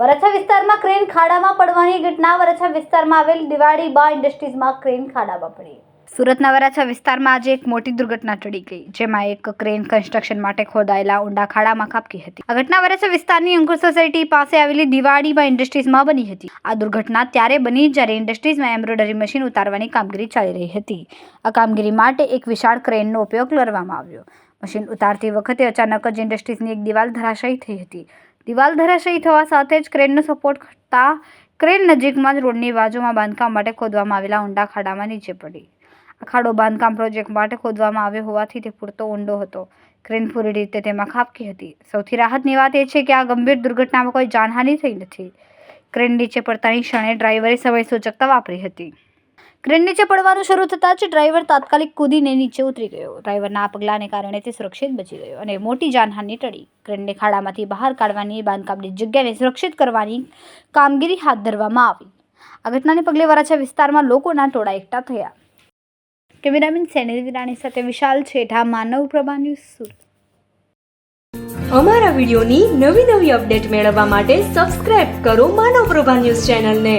વરછા વિસ્તારમાં ક્રેન ખાડામાં પડવાની ઘટના. વરછા વિસ્તારમાં આવેલ દિવાળી બા ઇન્ડસ્ટ્રીઝમાં ક્રેન ખાડામાં પડી. સુરતના વરાછા વિસ્તારમાં આજે એક મોટી દુર્ઘટના ટળી ગઈ, જેમાં એક ક્રેન કન્સ્ટ્રક્શન માટે ખોદાયેલા ઊંડા ખાડામાં ખાબકી હતી. આ ઘટના વરાછા વિસ્તારની અંકુર સોસાયટી પાસે આવેલી દિવાળી બા ઇન્ડસ્ટ્રીઝમાં બની હતી. આ દુર્ઘટના ત્યારે બની જ્યારે ઇન્ડસ્ટ્રીઝમાં એમ્બ્રોઇડરી મશીન ઉતારવાની કામગીરી ચાલી રહી હતી. આ કામગીરી માટે એક વિશાળ ક્રેનનો ઉપયોગ કરવામાં આવ્યો. મશીન ઉતારતી વખતે અચાનક જ ઇન્ડસ્ટ્રીઝની એક દિવાલ ધરાશાયી થઈ હતી. દિવાલ ધરાશાયી થવા સાથે જ ક્રેનનો સપોર્ટ કરતા ક્રેન નજીકમાં જ રોડની બાજુમાં બાંધકામ માટે ખોદવામાં આવેલા ઊંડા ખાડામાં નીચે પડી. આ ખાડો બાંધકામ પ્રોજેક્ટ માટે ખોદવામાં આવ્યો હોવાથી તે પૂરતો ઊંડો હતો. ક્રેન પૂરી રીતે તેમાં ખાબકી હતી. સૌથી રાહતની વાત એ છે કે આ ગંભીર દુર્ઘટનામાં કોઈ જાનહાનિ થઈ નથી. ક્રેન નીચે પડતાની ક્ષણે ડ્રાઈવરે સમય સૂચકતા વાપરી હતી. ક્રેન નીચે પડવાનું શરૂ થતાં જ ડ્રાઈવર તાત્કાલિક કૂદીને નીચે ઉતરી ગયો. ડ્રાઈવરના આ પગલાંને કારણે તે સુરક્ષિત બચી ગયો અને મોટી જાનહાનિ ટળી. ક્રેનને ખાડામાંથી બહાર કાઢવાની બાંધકામની જગ્યાને સુરક્ષિત કરવાની કામગીરી હાથ ધરવામાં આવી. આ ઘટનાને પગલે વરાછા વિસ્તારમાં લોકોના ટોળા એકઠા થયા. કેમેરામેન સેનિલ વિરાણી સાથે વિશાલ છેઠા, માનવ પ્રભા ન્યૂઝ સુરત. અમારા વિડીયોની નવી નવી અપડેટ મેળવવા માટે સબસ્ક્રાઇબ કરો માનવ પ્રભા ન્યૂઝ ચેનલને.